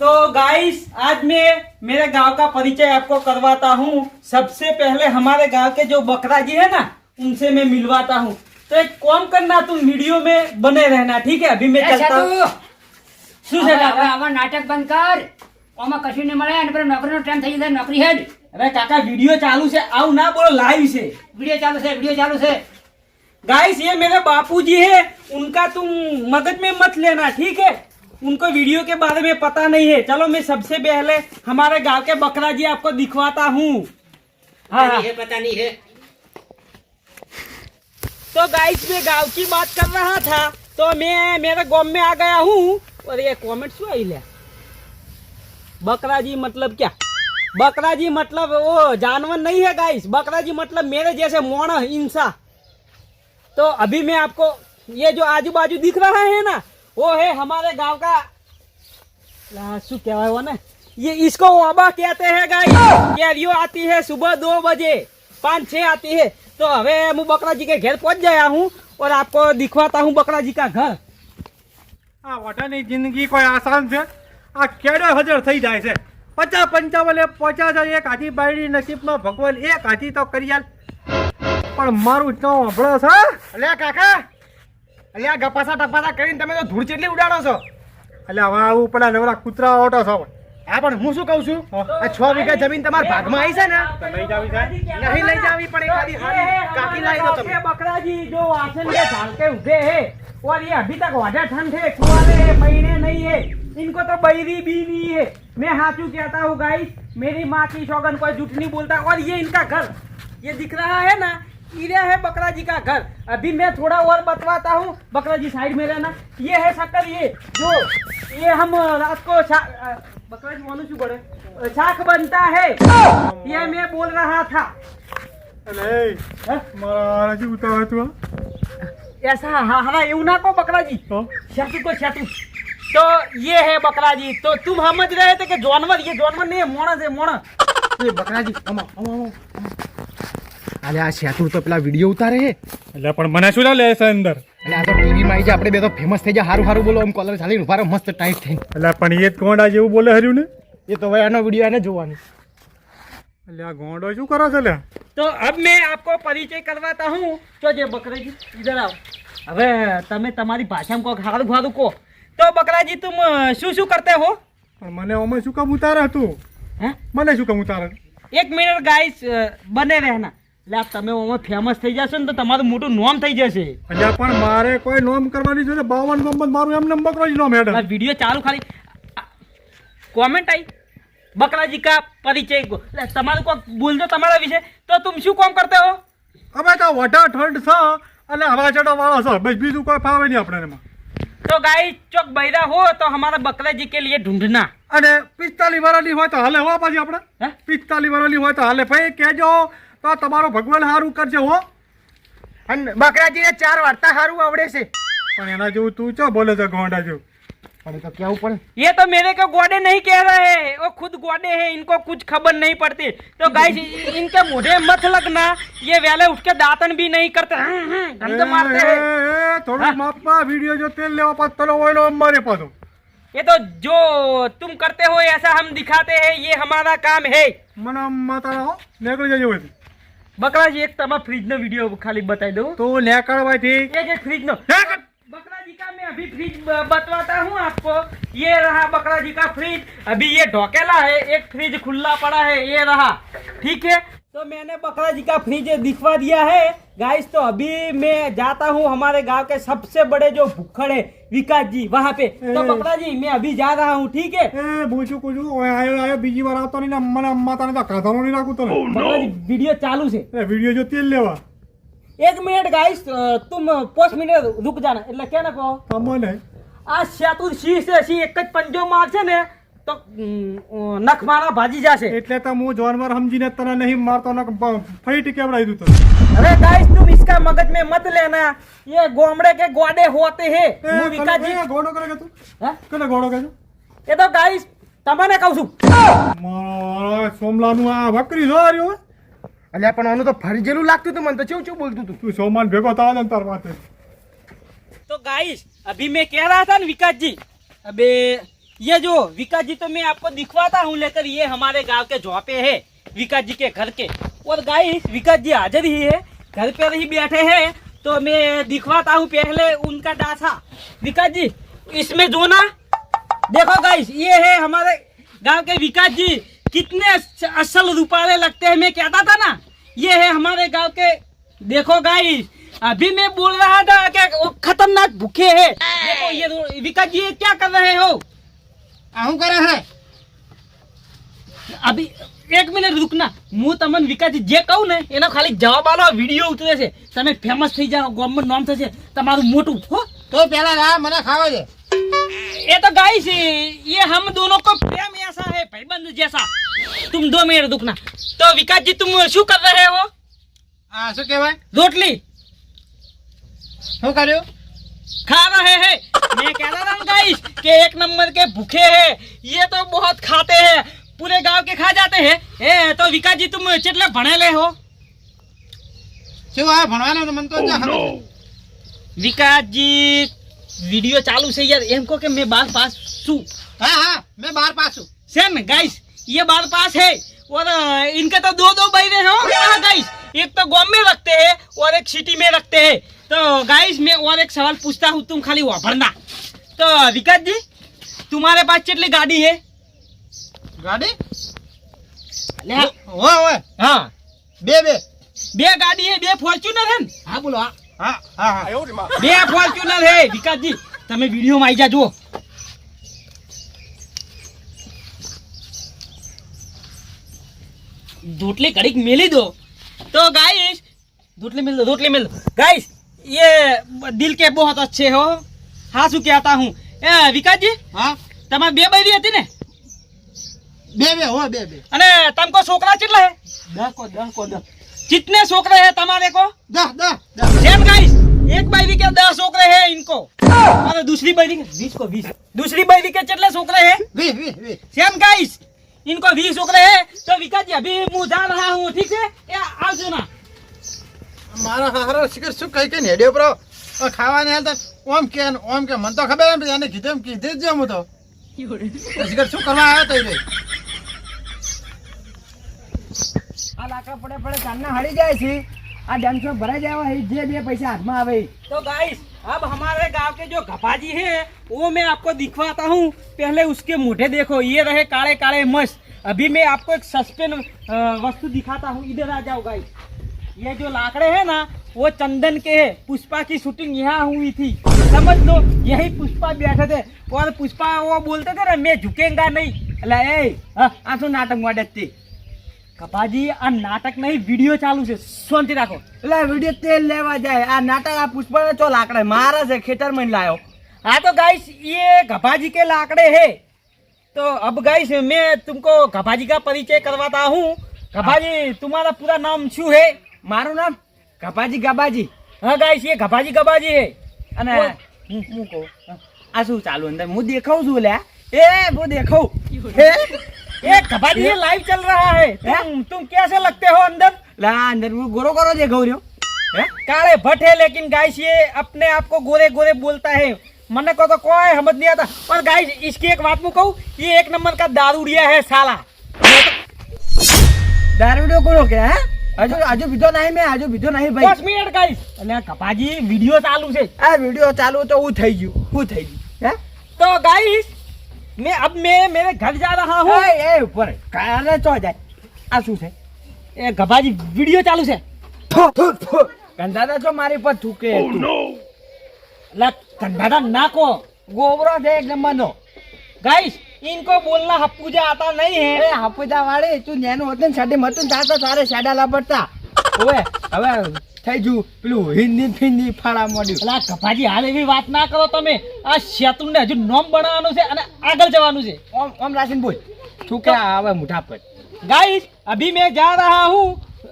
तो गाइस आज मैं मेरे गांव का परिचय आपको करवाता हूँ सबसे पहले हमारे गांव के जो बकरा जी है ना उनसे मैं मिलवाता हूँ तो एक काम करना तुम वीडियो में बने रहना ठीक है अभी मैं એ चलता સાધુ, हूँ શું છે હવે- હવે કાકા આવા નાટક બંધ કર આમાં કશું નહીં મળે અને પેલો નોકરીનો ટાઈમ થઈ જશે નોકરી હેડ अरे काका वीडियो चालू से आओ ना बोलो लाइव से વિડીયો ચાલુ છે વિડીયો ચાલુ છે गाइस ये मेरे बापूजी है उनका तुम मगज में मत लेना ठीक है उनको वीडियो के बारे में पता नहीं है। चलो मैं सबसे पहले हमारे गाँव के बकरा जी आपको दिखवाता हूँ। हाँ। नहीं पता नहीं है। तो गाइस मैं गाँव की बात कर रहा था तो मैं मेरे गाँव में आ गया हूँ। और ये कॉमेंट शू बकरा जी मतलब क्या? बकरा जी मतलब वो जानवर नहीं है गाइस बकरा जी मतलब मेरे जैसे मोड़ इंसा तो अभी मैं आपको ये जो आजू बाजू दिख रहा है ना वो है हमारे गांव का ला, શું કહેવાય वो ना ये इसको वाबा कहते हैं गाइस कैरियो आती है सुबह दो बजे पाँच छः आती है तो હવે હું બકરાજી के घर पहुंच गया हूँ और आपको दिखवाता हूँ बकराजी का घर આ વટાની જિંદગી કોઈ આસાન છે આ કેડે હજર થઈ જાય છે પચાસ પંચાવને પચાસ એક હાથી બાયડી નસીબમાં ભગવાન એક હાથી તો કરી આલ પણ મારું ચો હંભળો છે અલ્યા કાકા અલ્યા ગપાસા ટપાસા કરીને તમે તો ધૂળ ચેટલી ઉડાડો છો એટલે હવે આવું પેલા નવરા કૂતરા ઓટો છો હા પણ હું શું કહું છું આ છ વીઘા જમીન તમારા ભાગમાં આવી છે ને તો લઈ જાવી છે નહીં લઈ જાવી પણ એકાદી હારી કાકી લાવી દો તમે बकरा जी जो आसन के ढाल के उठे हैं और ये अभी तक वाजा ठंड है कुआरे हैं पहिने नहीं है इनको तो बैरी भी नहीं है मैं हाथू कहता हूँ गाइस मेरी माँ की सौगन कोई झूठ नहीं बोलता और ये इनका घर ये दिख रहा है ना ये है बकरा जी का घर अभी मैं थोड़ा और बतवाता हूँ बकरा जी साइड में रहना ये है शक्कर ये जो ये हम रात को शा- अ, बकरा जी मानो शू बड़े शाख बनता है ये मैं बोल रहा था એટલે એ, हाँ? મારા હજી ઉતાવળ હતું ऐसा हाँ हाँ એવું ના કહો બકરા જી તો शातू को शातू तो ये है बकरा जी तो तुम समझ रहे थे कि जानवर ये जानवर नहीं है मोणस है मोणस એ બકરાજી આમો આમો અલે આ શેતુર તો પેલા વીડિયો ઉતારે હે. એટલે પણ મને શું લે છે અંદર? એટલે આ તો ટીવી માં આવી આપણે બે તો ફેમસ થઈ જાય હારું હારું બોલો આમ કોલર ચાલી ઊભા મસ્ત ટાઈટ થઈ એટલે પણ એ કોંડા જેવું બોલે હર્યું ને? એ તો ભાઈ આનો વીડિયો એને જોવાનો. એટલે આ ગોંડો શું કરો છો લે? તો અબ મેં આપકો પરિચય કરવાતા હું. તો જે બકરેજી ઇધર આવ. હવે તમે તમારી ભાષામાં કોક હારું હારું કો તો બકરાજી તું શું શું કરતે હો? પણ મને ઓમે શું કામ ઉતારે તું? હે? મને શું કામ ઉતારે? એક મિનિટ ગાઈસ બને રહેના. લે તમે ઓમાં ફેમસ થઈ જશો ને તો તમારું મોટું નોમ થઈ જશે. એટલે પણ મારે કોઈ નોમ કરવાની છે? ને બાવન નંબર મારું એમ નંબર નો નોમ વીડિયો ચાલુ ખાલી. કોમેન્ટ આવી બકરાજી કા પરિચય તમારું કોઈ બોલજો તમારા વિશે. તો તું શું કોમ કરતા હો? અમે તો વઢા ઠંડ છે અને હવા ચડો વાળો છે. બસ બીજું કોઈ ફાવે નહીં આપણે એમાં. તો ગાય ચોક બૈરા હો તો અમારા બકરાજી કે લીએ ઢૂંઢના. અને પિસ્તાલી વાળાની હોય તો હાલે હો પાછી આપણે. પિસ્તાલી વાળાની હોય તો હાલે. ભાઈ કહેજો તો તમારો ભગવાન સારું કરશે હો અને બકરાજીને ચાર વાર્તા હારું આવડે છે પણ એના જેવું તું ચો બોલે છે ગોંડા જેવું પણ એ તો કેવું પડે ये तो मेरे को गोडे नहीं कह रहे हैं वो खुद गोडे हैं इनको कुछ खबर नहीं पड़ती तो गाइस इनके मुझे मत लगना ये वेले उठ के दातन भी नहीं करते हम्म, हम्म, गंद मारते એ, हैं એ, હા? થોડું માપમાં વિડીયો જો તેલ લેવા પાછો તલો હોય અમારે પાછો ये तो जो तुम करते हो ऐसा हम दिखाते हैं ये हमारा काम है મને આમ માતા હો નીકળી જજો હોય बकरा जी एक तमा फ्रिज નો वीडियो खाली बताई दो તું નીકળવાથી एक एक फ्रिज नो નીકળ. बकरा जी का मैं अभी फ्रिज ब- बतवाता हूँ आपको ये रहा बकरा जी का फ्रिज अभी ये ढोकेला है एक फ्रिज खुला पड़ा है ये रहा ठीक है तो मैंने बकरा जी का फ्रिज दिखवा दिया है गाइस तो अभी मैं जाता हूँ हमारे गांव के सबसे बड़े जो भुक्खड़ है विकास जी वहाँ पे तो ए। बकरा जी मैं अभी जा रहा हूँ ठीक है એ પૂછું પૂછું ઓય આયો આયો બીજી વાર આવતો નહીં ને મને માતાને તો કાધાનો નહીં રાખું તને बकरा जी वीडियो चालू से એ વિડીયો જો તેલ લેવા एक मिनट गाइस तुम पाँच मिनट रुक जाना એટલે क्या ना કહો તમને આ શાતુર સિંહ છે સિંહ એક જ પંજો મારશે ને તો ઉમ, નખ મારા ભાજી જશે એટલે તો હું જાનવર સમજીને તને નહીં મારતો ને ફઈટ કેવડાવી દઉં તને अरे गाइस तुम इसका मगज में मत लेना ये गोमड़े के गोडे होते हैं એ, હું વિકાસ કને- જી એ, ઘોડો કરે કે તું હા? કને ઘોડો કે તું એ તો ગાઈસ તમને કહું છું મારા સોમલાનું આ વકરી જો રહ્યો હે. અલ્યા પણ આનું તો ફરજેલું લાગતું હતું મને તો ચેવું ચેવું બોલતું હતું તું સોમાન ભેગો થવા દે ને તાર વાતે तो गाइस अभी मैं कह रहा था ना विकास जी अबे ये जो विकास जी तो मैं आपको दिखवाता हूँ लेकर ये हमारे गाँव के झोंपे है विकास जी के घर के। और गाइस विकास जी हाजिर ही है, घर पे ही बैठे हैं तो मैं दिखवाता हूँ पहले उनका डासा। विकास जी, इसमें जो ना, देखो गाइस ये है हमारे गाँव के विकास जी, कितने असल रुपाले लगते हैं, मैं कहता था ना, ये है हमारे गाँव के, देखो गाइस अभी मैं बोल रहा था कि वो खतरनाक भूखे हैं। देखो ये विकास जी, ये क्या कर रहे हो? આ શું કરે છે અભી એક મિનિટ રૂકના હું તમને વિકાસજી જે કહું ને એનો ખાલી જવાબ આલો વિડીયો ઉતરે છે તમે ફેમસ થઈ જાઓ ગવર્મેન્ટ નામ થશે તમારું મોટું હો તો પેલા આ મને ખાવા દે ये तो गाइस ये हम दोनों को प्रेम ऐसा है भाईबंध जैसा तुम दो मिनट रुकना तो विकास जी तुम શું कर रहे हो આ શું કહેવાય रोटली શું કર્યું खा रहे हैं मैं कह रहा था गाइस कि एक नंबर के भूखे हैं ये तो बहुत खाते हैं पूरे गांव के खा जाते हैं ए तो विकास जी तुम चेटले भणेले हो શું આ ભણવાનું તો મને તો જા ખબર છે. વિકાસજી વિડિયો ચાલુ છે યાર એમ કહો કે मैं बार पास છું હા હા મેં બાર પાસ છું सेम गाइस ये बार पास है और अ, इनके तो दो दो बहने हो हाँ गाइस एक तो गांव में रखते हैं और एक सिटी में रखते हैं तो गाइस मैं और एक सवाल पूछता हूँ तुम खाली वापरना तो विकास जी तुम्हारे पास चेटली गाड़ी है ગાડી ले હોય હોય हाँ બે બે બે ગાડી है બે ફોર્ચ્યુનર है ને હા બોલો હા હા હા હા બે ફોર્ચ્યુનર હે વિકાસજી તમે વિડીયોમાં આવી જાજો રોટલી કડીક મેલી દો तो गाइस रोटली मिल दो रोटली मिल दो गाइस ये दिल के बहुत अच्छे हो हाँ શું કહેતા હું એ વિકાસજી હા તમારે બે બૈરી હતી ને બે બે હોય બે બે અને તમકો છોકરા કેટલા હે દસ કો દસ કો દસ कितने छोकरे हैं तुम्हारे को દસ દસ દસ सेम गाइस एक बैरी के दस छोकरे हैं इनको और दूसरी बैरी के बीस को बीस दूसरी बैरी के चटले छोकरे हैं વીસ વીસ વીસ सेम ઇનકો વી છોકરા હે તો વિકાસ અભી હું જાણ રહા હું ઠીક છે એ આવજો ના મારા હારા શિકર શું કઈ કે નેડ્યો પ્રો ખાવાને હાલ તો ઓમ કે ઓમ કે મન તો ખબર એમ એને કીધું કીધે જ હું તો. શિકર શું કરવા આવ્યો તઈ રે આ લાકડા પડે પડે જાનના હળી જાય છે. આ ડેન્સમાં ભરાઈ જાય હવે જે બે પૈસા હાથમાં આવે એ. तो गाइस अब हमारे गांव के जो गपाजी हैं वो मैं आपको दिखवाता हूँ पहले उसके मुठे देखो ये रहे काले काले मस्त अभी मैं आपको एक सस्पेंस वस्तु दिखाता हूँ इधर आ जाओ गाइस ये जो लाकड़े हैं ना वो चंदन के हैं पुष्पा की शूटिंग यहाँ हुई थी समझ लो यही पुष्पा बैठे थे और पुष्पा वो बोलते थे ना मैं झुकेगा नहीं એટલે એ હા, આ શું નાટક માંડે તે કપાજી આ નાટક નહીં વીડિયો ચાલુ છે. શાંતિ રાખો. એટલે વીડિયો તેલ લેવા જાય. આ નાટક આ પુષ્પાને ચો લાકડે? મારા છે ખેતરમાં લાયો. હા તો ગાઈસ એ ગભાજી કે લાકડે હે? તો અબ ગાઈસ મેં તુમકો ગભાજી કા પરિચય કરવાતા હું. ગભાજી તુમારા પૂરા નામ શું હે? મારું નામ ગભાજી ગભાજી હા ગાઈસ એ ગભાજી ગભાજી હે. અને હું કહું? આ શું ચાલુ અંદર? હું દેખાઉં છું લ્યા. એ હું દેખાઉં. હે? ये गभाजी ये लाइव चल रहा है तुम तुम कैसे लगते हो अंदर લા અંદર હું ગોરો ગોરો દેખાઉં રહ્યો હે काले भट्ट है लेकिन गाइस ये अपने आप को गोरे गोरे बोलता है मन को तो कोई समझ नहीं आता और गाइस इसकी एक बात मैं कहूँ ये एक नंबर का दारूडिया है साला દારૂડિયો કોનો કે હે હજુ હજુ બીજો નહીં મેં હજુ બીજો નહીં પાંચ ભાઈ મિનિટ ગાઈસ એટલે કપાજી વિડીયો ચાલુ છે આ વિડીયો ચાલુ તો હું થઈ ગયું હું થઈ ગયું હે तो गाइस मैं अब मैं मेरे घर जा रहा हूँ એ એ ઉપર કાલે ચો જાય આ શું છે ए गभाजी वीडियो चालू है થો થો થો ગંધાતા છો મારી પર થૂકે તું ला कंधारा नाको ગોબરો છે એક નંબરનો गाइस इनको बोलना हप्पूजा आता नहीं એ है હાપુદા વાળી તું નેનું હતું ને સાડી મતું ને તાર તો તારે સાડા લાપડતા ઓવે હવે થઈ ગયું પેલું હિન્દી ફિન્દી ફાળા મોડ્યું અલા ગભાજી હાલ એવી વાત ના કરો તમે આ શેતુન ને હજુ નોમ બનાવવાનું છે અને આગળ જવાનું છે ઓમ ઓમ રાશિન બોલ તું કે આવે મુઠા પર गाइस अभी मैं जा रहा हूँ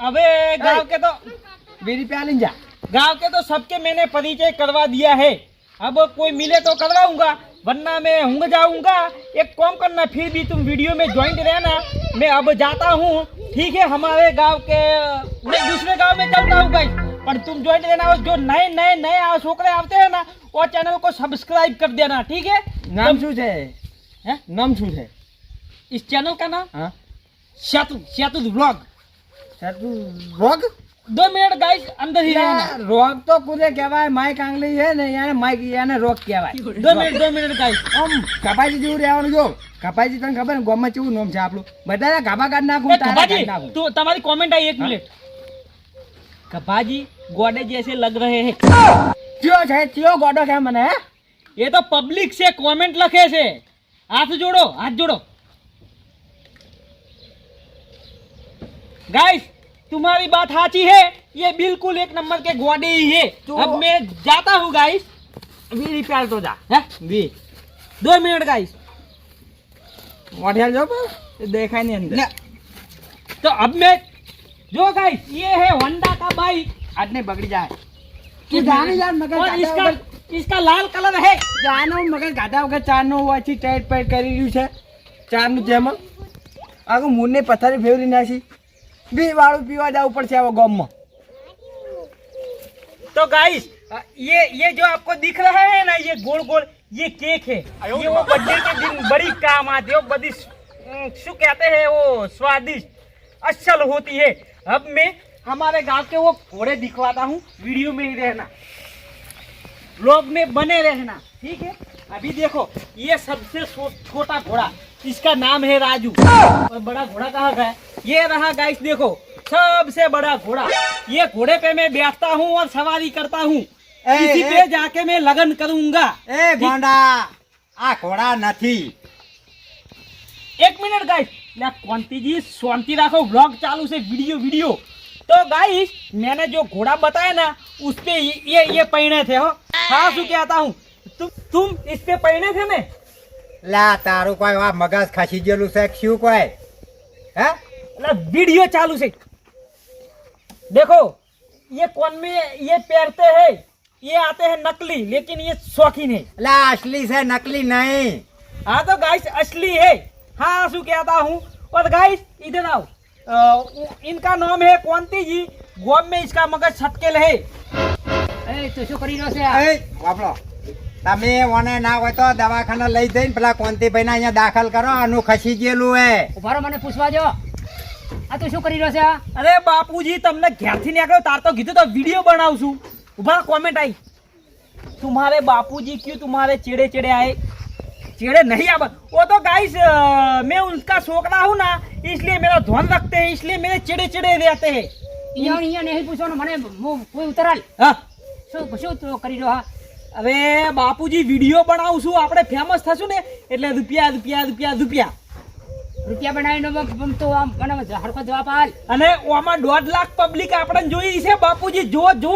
अबे गांव के तो બેરી પ્યાલી જા गांव के तो सबके मैंने परिचय करवा दिया है अब कोई मिले तो करवाऊंगा वरना मैं हूँ जाऊँगा। एक काम करना फिर भी तुम वीडियो में ज्वाइंट रहना। मैं अब जाता हूँ। ठीक है हमारे गाँव के मैं दूसरे गाँव में चलता हूँ गाइस पर तुम ज्वाइंट रहना जो नए नए नए छोकरे आते हैं ना वो चैनल को सब्सक्राइब कर देना ठीक है? नाम शूज़ है? नाम शूज़ है इस चैनल का नाम? शतु शतु ब्लॉग शतु ब्लॉग દો મિનિટ ગાઈસ અંદર હી રહેના રોક તો કુદે કહેવાય માઈક આંગલી છે ને યાર માઈક યાને રોક કહેવાય. દો મિનિટ દો મિનિટ ગાઈસ ઓમ કપાઈજી જેવું રહેવાનું જો. કપાઈજી તને ખબર ને ગોમમાં કેવું નામ છે આપણું? બધાને ગાબા કાઢ નાખું તારા કાઢ નાખું. તો તમારી કોમેન્ટ આવી એક મિનિટ. કપાજી ગોડે જેસે લગ રહે હે. ક્યો છે ક્યો ગોડો છે મને એ તો પબ્લિક છે કોમેન્ટ લખે છે. હાથ જોડો હાથ જોડો. ગાઈસ तुम्हारी बात साची है ये बिल्कुल एक नंबर के गोडे ही है तो- अब मैं जाता हूँ गाइस વીરી પ્યાલ તો જા हैं? વી दो मिनट गाइस મોઢિયાલ જો પણ એ દેખાય નહીં અંદર ले। तो अब मैं जो गाइस ये है होंडा का बाइक આજ નહીં બગડી જાય તું જાણી યાર મગજ और ગાઢા इसका વગર इसका लाल कलर है ચારનો મગજ ગાઢા વગર ચારનો હોવાથી ટાઈટ પાઈટ કરી રહ્યું છે ચારનું જેમાં આખું મૂળને પથ્થરે ફેરવી નાખી બી વાળું પીવા જવું પડશે હવે ગામમાં तो गाइस ये ये जो आपको दिख रहा है ना ये गोल गोल ये केक है ये वो बर्थडे के दिन बड़ी काम आती है वो बड़ी अम, शू कहते हैं वो स्वादिष्ट असल होती है अब मैं हमारे गांव के वो घोड़े दिखवाता हूँ वीडियो में ही रहना लोग में बने रहना ठीक है अभी देखो ये सबसे छो- छोटा घोड़ा इसका नाम है राजू और बड़ा घोड़ा कहाँ गया ये रहा गाइस देखो सबसे बड़ा घोड़ा ये घोड़े पे मैं बैठता हूँ और सवारी करता हूँ ए, इसी ए। पे जाके मैं लगन करूंगा એ ગોંડા આ ઘોડા નથી एक मिनट गाइस ला क्वांति जी शांति रखो व्लॉग चालू से वीडियो वीडियो तो गाइस मैंने जो घोड़ा बताया ना उस पे ये ये, ये पहने थे हो हाँ सु कहता हूँ तुम तुम इस पे पहने थे ना લા તારું કોઈ આ મગજ ખસી ગયેલું છે કે શું કોઈ હે ला वीडियो चालू से देखो ये कौन में ये पहनते हैं ये आते हैं नकली लेकिन ये शौकीन है લા અસલી છે નકલી નહીં हाँ तो गाइस असली है हाँ सु कहता हूँ और गाइस इधर आओ अ, इनका नाम है क्वांति जी गोम में इसका मगज छटकेल है એ તો શું કરી રહ્યો છે એ બાપડો તમે ઓને ના હોય તો દવાખાને લઈ જઈને પેલા કોંતીભાઈ અહીંયા દાખલ કરો આનું ખસી ગયેલું હે ઉભારો મને પૂછવા જો આ તું શું કરી રહ્યો છે અરે બાપુજી તમને ઘેરથી નીકળ્યો તાર તો કીધું તો વિડીયો બનાવશું ઉભા कमेंट आई तुम्हारे बापूजी क्यों तुम्हारे चेड़े चेड़े आए चेड़े नहीं अब वो तो गाइस मैं उनका छोकरा हूँ ना इसलिए मेरा ध्यान रखते हैं इसलिए मेरे चेड़े चेड़े रहते हैं અહીંયા અહીંયા નહીં પૂછવાનું મને હું કોઈ ઉતરાલ हाँ શું શું તું કરી રહ્યો હા હવે બાપુજી વીડિયો બનાવું છું આપણે ફેમસ થશું ને એટલે રૂપિયા રૂપિયા રૂપિયા રૂપિયા. રૂપિયા બનાવીને તો આમ મને હરકો જવાબ હાલ. અને આમાં દોઢ લાખ પબ્લિક આપણને જોઈ છે બાપુજી જો જો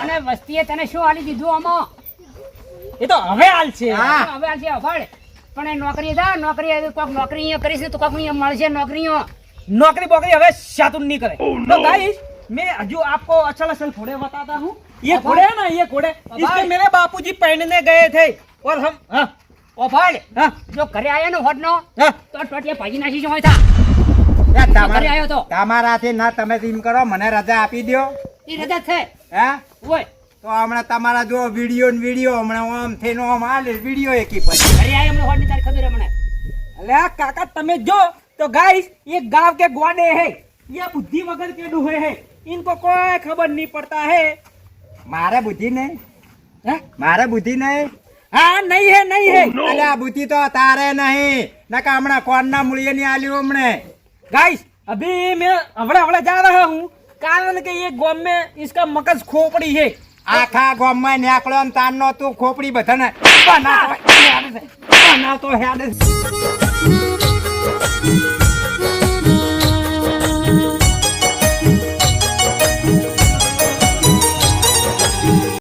અને વસ્તીએ તને શું હાલી દીધું આમાં? એ તો હવે હાલ છે. હા હવે હાલ છે અફળ પણ એ નોકરી થા નોકરી કોઈક નોકરી કરીશ તો કોઈક અહીંયા મળશે નોકરીઓ. નોકરી બોકરી હવે સાતું નહીં કરે. Oh તો ગાઈશ મેં હજુ આપકો અચલ અચલ થોડે બતાતા હું. ये घोड़े है ना ये घोड़े इसके मेरे बापूजी पहनने गए थे और हम हाँ અફાડ हाँ જો ઘરે આવ્યા ને હોટનો हाँ તો ટોટિયા ભાજી નાખી જવાય થા એ ઘરે તમારે આવ્યો તો તમારાથી ના તમે એમ કરો મને રજા આપી દો એ રજા છે હે ઓય તો હમણાં તમારા જો વિડીયો ને વિડીયો હમણાં આમ થઈને આમ હાલે વિડીયો એકી પછી ઘરે આવ્યા એમને હોટની તારી ખબર હે મને अरे यार काका तमे जो तो गाइस ये गांव के ग्वाडे है ये बुद्धि वगैरह के डूहे है इनको कोई खबर नहीं पड़ता है મારે બુદ્ધિ નહીં हैं? મારે બુદ્ધિ નહીં हाँ नहीं है नहीं है અલે આ બુદ્ધિ તો તારે નહીં નકા હમણાં કોણના મૂળિયે ની આલ્યું હમણે गाइस अभी मैं अवड़े अवड़े जा रहा हूँ कारण के ये गांव में इसका मगज खोपड़ी है આખા ગામમાં નેકળો ને તાનનો તું ખોપડી બધાને બનાવતો હેડે છે. બનાવતો હેડે છે.